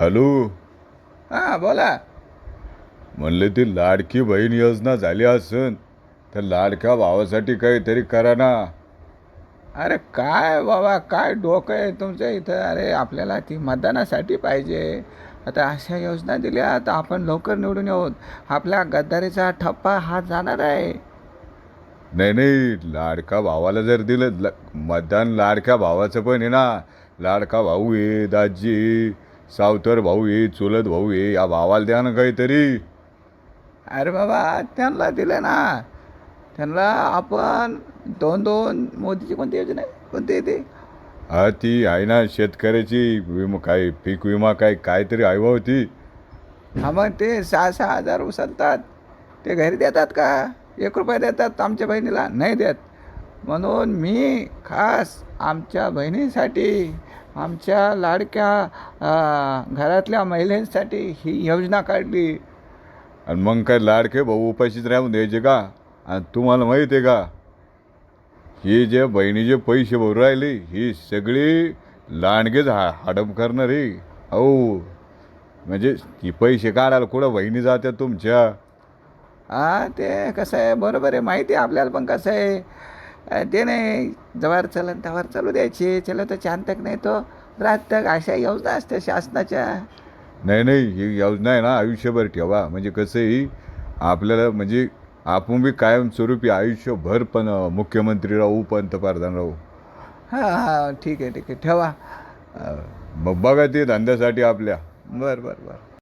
Hello? हां बोला. म्हणलं ती लाडकी बहीण योजना झाली असन तर लाडक्या भावासाठी काहीतरी करा ना. अरे काय बाबा काय डोकं आहे तुमचं इथं? अरे आपल्याला ती मतदानासाठी पाहिजे. आता अशा योजना दिल्या तर आपण लवकर निवडून येऊ. आपल्या गद्दारीचा ठप्पा हा जाणार आहे. नाही नाही लाडका भावाला जर दिलं ल मतदान लाडक्या भावाचं पण आहे ना. लाडका भाऊ आहे दाजी सावतर भाऊ आहे चुलत भाऊ आहे या भावाला द्या ना काहीतरी. अरे बाबा त्यांना दिलं ना. त्यांना आपण दोन दोन मोदीची कोणती योजना आहे? कोणती आहे ती? हा ती आहे ना शेतकऱ्याची. विमा काय पीक विमा काय काहीतरी आहे बा होती हा मग ते सहा सहा हजार उचलतात. ते घरी देतात का? एक रुपये देतात आमच्या बहिणीला? नाही देत. म्हणून मी खास आमच्या बहिणीसाठी आमच्या लाडक्या घरातल्या महिलांसाठी ही योजना काढली. आणि मग काय लाडके भाऊ उपाशीच राहून द्यायचे का? आणि तुम्हाला माहीत आहे का? हे जे बहिणीचे पैसे भरू राहिले ही सगळी लांडगेच हा हडप करणारी अहो म्हणजे ही पैसे काढायला कुठं बहिणी जात्या तुमच्या? हा ते कसं आहे बरोबर आहे माहिती आहे आपल्याला पण कसं आहे. ते नाही. जवार चलन तवार चालू द्यायचे. चलो तर चांद तक नाही तो. रात तक अशा योजना असते शासनाच्या. नाही नाही. ही योजना आहे ना आयुष्यभर ठेवा. म्हणजे कसं आहे आपल्याला म्हणजे आपण बी कायमस्वरूपी आयुष्यभर पण मुख्यमंत्री राहू पंतप्रधान राहू. हां हां. ठीक आहे ठीक आहे. ठेवा. मग बघा ते धंद्यासाठी आपल्या. बरं बरं बरं.